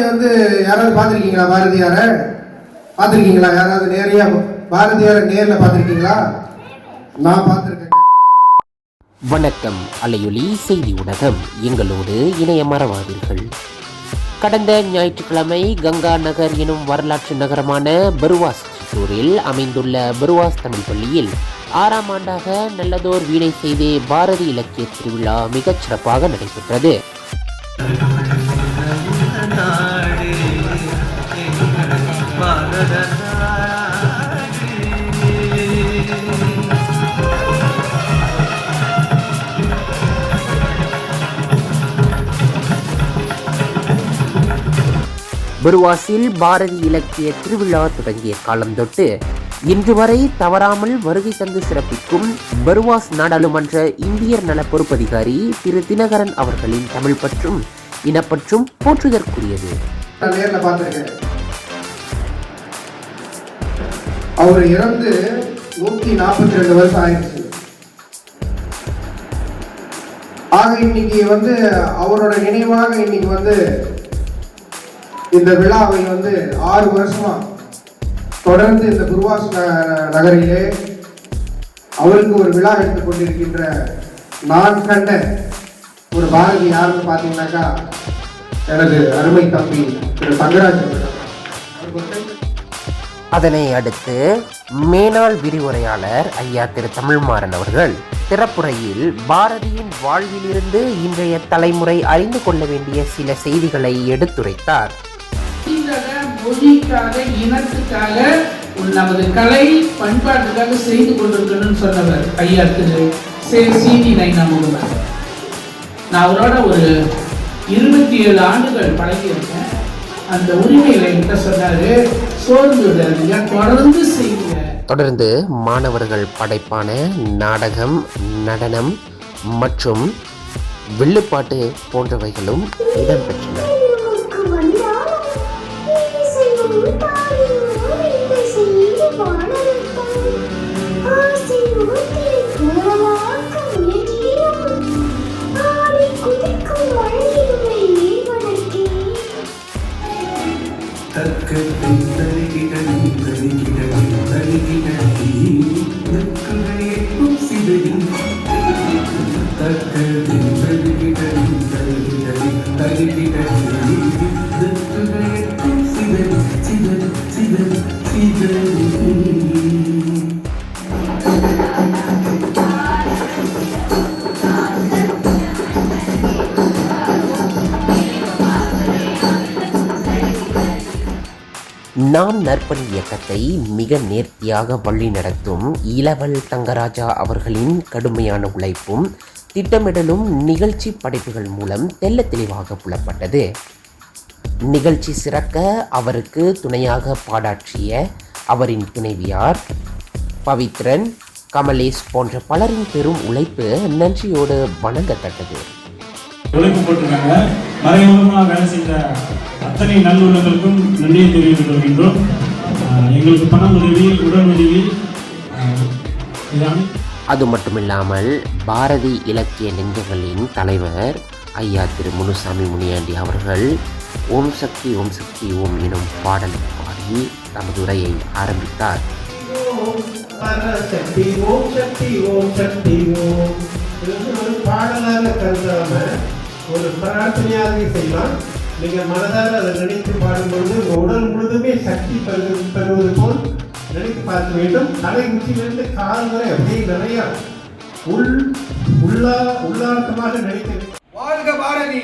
பாரதி வந்து யாராவது பார்த்துருக்கீங்களா? பாரதியாரை? பார்த்துருக்கீங்களா? யாராவது நேரையா பாரதியாரை நேரில் பார்த்துருக்கீங்களா? நான் பார்த்துருக்கேன். வணக்கம். அலையொலி செய்தி ஊடகம் எங்களோடு இணைய மறவாதீர்கள். கடந்த ஞாயிற்றுக்கிழமை கங்கா நகர் எனும் வரலாற்று நகரமான பருவாஸ் சிற்றூரில் அமைந்துள்ள பருவாஸ் தமிழ் பள்ளியில் ஆறாம் ஆண்டாக நல்லதோர் வீணை செய்து பாரதி இலக்கிய திருவிழா மிகச் சிறப்பாக நடைபெற்றது. பெருவாசில் பாரதி இலக்கிய திருவிழா தொடங்கிய காலம் தொட்டு இன்று வரை தவறாமல் வருகை தந்து சிறப்பிக்கும் பருவாஸ் நாடாளுமன்ற இந்தியர் நல பொறுப்பதிகாரி திரு தினகரன் அவர்களின் தமிழ் பற்றும் இனப்பற்றும் போற்றுதற்குரியது. அவர் இறந்து நூற்றி நாற்பத்தி ரெண்டு வருஷம் ஆயிடுச்சு ஆக இன்னைக்கு வந்து அவரோட நினைவாக இன்னைக்கு வந்து இந்த விழாவை வந்து ஆறு வருஷமா தொடர்ந்து இந்த குருவாஸ் ந- நகரிலே அவருக்கு ஒரு விழா எடுத்துக் கொண்டிருக்கின்ற நான் கண்ட ஒரு பாரதி யாருன்னு பார்த்தீங்கன்னாக்கா எனது அருமை தம்பி திரு தங்கராஜ் அவர்கள். அவருக்கு ஒரு அதனை அடுத்து மேனாள் விரிவுரையாளர் ஐயா திரு தமிழ்மாறன் அவர்கள் திறப்புரையில் பாரதியின் வாழ்விலிருந்து இன்றைய தலைமுறை அறிந்து கொள்ள வேண்டிய சில செய்திகளை எடுத்துரைத்தார். மொழிக்காக இனத்துக்காக நமது கலை பண்பாட்டுக்காக செய்து கொண்டிருக்கணும்னு சொன்னவர் ஐயா திரு சீனி நைனா முகமது நான் அவரோட ஒரு இருபத்தி ஏழு ஆண்டுகள் பழகியிருக்கேன். அந்த உரிமையில என்கிட்ட சொன்னாரு சோர்ந்துடாதீங்க தொடர்ந்து செய்யுங்க. தொடர்ந்து மாணவர்கள் படைப்பான நாடகம் நடனம் மற்றும் வில்லுப்பாட்டு போன்றவைகளும் இடம்பெற்றன. തർക്കത്തിൽ തലികിടലും തലികിടലും തലികിടലി നിൽക്കുകയും സിതയും തർക്കത്തിൽ തലികിടലും തലികിടലും തലികിടലി നിൽക്കുകയും സിതയും സിതയും സിതയും സിതയും நாம் நற்பணி இயக்கத்தை மிக நேர்த்தியாக வழிநடத்தும் இளவல் தங்கராஜா அவர்களின் கடுமையான உழைப்பும் திட்டமிடலும் நிகழ்ச்சி படைப்புகள் மூலம் தெள்ள தெளிவாக புலப்பட்டது. நிகழ்ச்சி சிறக்க அவருக்கு துணையாக பாடாற்றிய அவரின் துணைவியார் பவித்ரன் கமலேஷ் போன்ற பலரின் பெரும் உழைப்பு நன்றியோடு வணங்கத்தக்கது. உழைப்பு போட்டிருக்காங்க மறைமுகமாக வேலை செய்த அத்தனை நல்லுள்ளங்களுக்கும் நன்றியை தெரிவித்துக் கொள்கின்றோம். எங்களுக்கு பண உதவி உடல் உதவி அது மட்டுமில்லாமல் பாரதி இலக்கிய நெஞ்சங்களின் தலைவர் ஐயா திரு முனுசாமி முனியாண்டி அவர்கள் ஓம் சக்தி ஓம் சக்தி ஓம் எனும் பாடலை பாடி தமது உரையை ஆரம்பித்தார். சக்தி ஓம் சக்தி ஓம் சக்தி ஓம். இது வந்து ஒரு பாடலாக கருதாம ஒரு பிரார்த்தனையாக செய்யலாம் நீங்க மனதார அதை நினைத்து பாடும்பொழுது உங்க உடல் முழுதுமே சக்தி பெறு பெறுவது போல் நினைத்து பார்க்க வேண்டும். தலை உச்சியிலிருந்து கால் வரை அப்படியே நிறைய உள் உள்ளா நினைக்க வேண்டும் வாழ்க பாரதி.